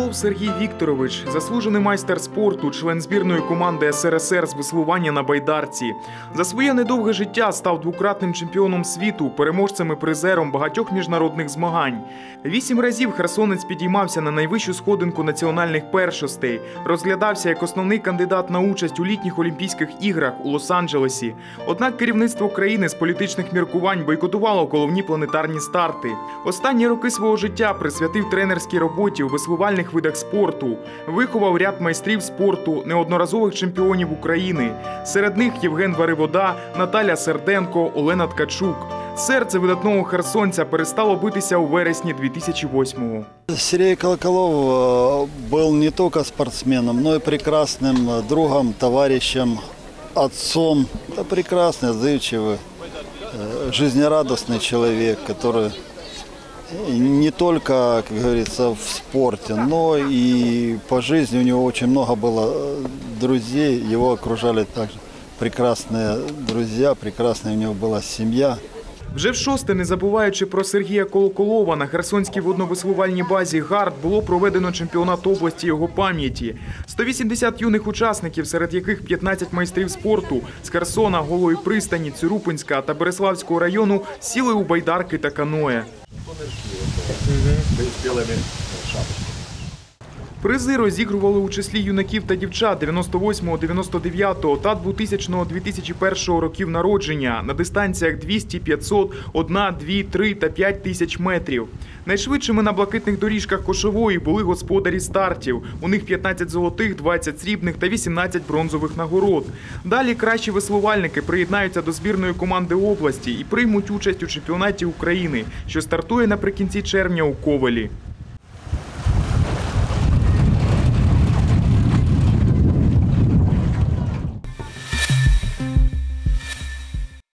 Коколов Сергій Вікторович, заслужений майстер спорту, член збірної команди СРСР з веслування на байдарці. За своє недовге життя став двократним чемпіоном світу, переможцем і призером багатьох міжнародних змагань. Вісім разів херсонець підіймався на найвищу сходинку національних першостей, розглядався як основний кандидат на участь у літніх Олімпійських іграх у Лос-Анджелесі. Однак керівництво країни з політичних міркувань бойкотувало головні планетарні старти. Останні роки свого життя присвятив тренерській роботі у веслувальних видах спорту, виховав ряд майстрів спорту, неодноразових чемпіонів України. Серед них Євген Варивода, Наталя Серденко, Олена Ткачук. Серце видатного херсонця перестало битися у вересні 2008-го. Сергей Колоколов э, был не только спортсменом, но и прекрасным э, другом, товарищем, отцом. Это прекрасный, отзывчивый, э, жизнерадостный человек, который не только, как говорится, в спорте, но и по жизни у него очень много было э, друзей, его окружали также прекрасные друзья, прекрасная у него была семья. Вже в шосте, не забуваючи про Сергія Колоколова, на Херсонській водновеслувальній базі ГАРД було проведено чемпіонат області його пам'яті. 180 юних учасників, серед яких 15 майстрів спорту з Херсона, Голої пристані, Цюрупинська та Береславського району сіли у байдарки та каное. energia, uhum. pela minha. Призи розігрували у числі юнаків та дівчат 98-го, 99-го та 2000-го, 2001 років народження на дистанціях 200, 500, 1, 2, 3 та 5 тисяч метрів. Найшвидшими на блакитних доріжках кошової були господарі стартів. У них 15 золотих, 20 срібних та 18 бронзових нагород. Далі кращі веслувальники приєднаються до збірної команди області і приймуть участь у чемпіонаті України, що стартує наприкінці червня у Ковелі.